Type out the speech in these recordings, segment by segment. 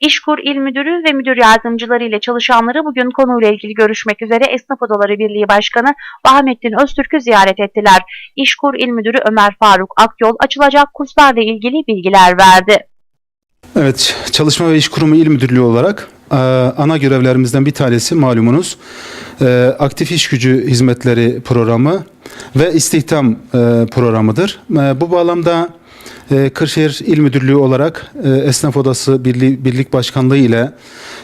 İşkur İl Müdürü ve müdür yardımcıları ile çalışanları bugün konuyla ilgili görüşmek üzere Esnaf Odaları Birliği Başkanı Bahmettin Öztürk'ü ziyaret ettiler. İşkur İl Müdürü Ömer Faruk Akyol açılacak kurslarla ilgili bilgiler verdi. Evet, Çalışma ve İş Kurumu İl Müdürlüğü olarak e, ana görevlerimizden bir tanesi malumunuz e, aktif iş gücü hizmetleri programı ve istihdam e, programıdır. Bu bağlamda e, Kırşehir İl Müdürlüğü olarak e, Esnaf Odası Birliği, Birlik Başkanlığı ile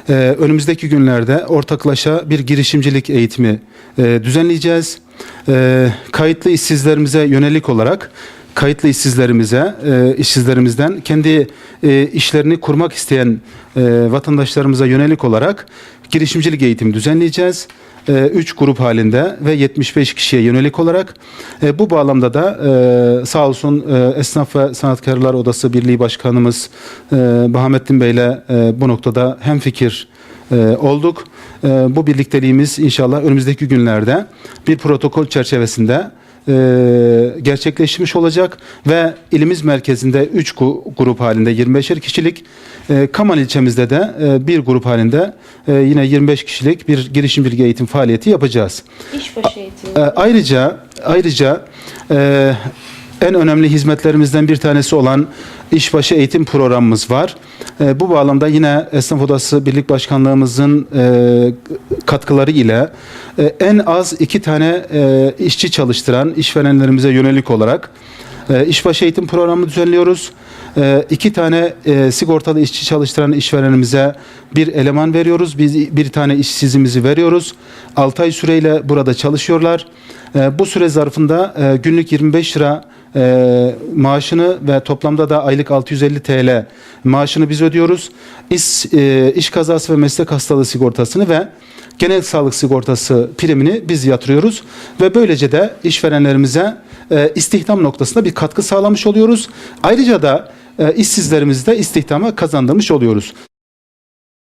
e, önümüzdeki günlerde ortaklaşa bir girişimcilik eğitimi e, düzenleyeceğiz. E, Kayıtlı işsizlerimize yönelik olarak kayıtlı işsizlerimize, e, işsizlerimizden kendi e, işlerini kurmak isteyen e, vatandaşlarımıza yönelik olarak girişimcilik eğitimi düzenleyeceğiz. 3 grup halinde ve 75 kişiye yönelik olarak E, bu bağlamda da e, sağ olsun e, Esnaf ve Sanatkarlar Odası Birliği Başkanımız e, Bahamettin Bey'le e, bu noktada hemfikir e, olduk. E, bu birlikteliğimiz inşallah önümüzdeki günlerde bir protokol çerçevesinde e, gerçekleşmiş olacak ve ilimiz merkezinde 3 grup halinde 25'er kişilik, e, Kaman ilçemizde de e, bir grup halinde e, yine 25 kişilik bir girişimcilik eğitim faaliyeti yapacağız. İşbaşı eğitimi. E, ayrıca ayrıca e, en önemli hizmetlerimizden bir tanesi olan işbaşı eğitim programımız var. E, bu bağlamda yine Esnaf Odası Birlik Başkanlığımızın e, katkıları ile e, en az iki tane e, işçi çalıştıran işverenlerimize yönelik olarak işbaşı eğitim programı düzenliyoruz. E, iki tane sigortalı işçi çalıştıran işverenimize bir eleman veriyoruz. Biz bir tane işsizimizi veriyoruz. 6 ay süreyle burada çalışıyorlar. Bu süre zarfında günlük 25 lira e, maaşını ve toplamda da aylık 650 TL maaşını biz ödüyoruz. İş, e, iş kazası ve meslek hastalığı sigortasını ve genel sağlık sigortası primini biz yatırıyoruz ve böylece de işverenlerimize e, istihdam noktasında bir katkı sağlamış oluyoruz. Ayrıca da e, işsizlerimizi de istihdama kazandırmış oluyoruz.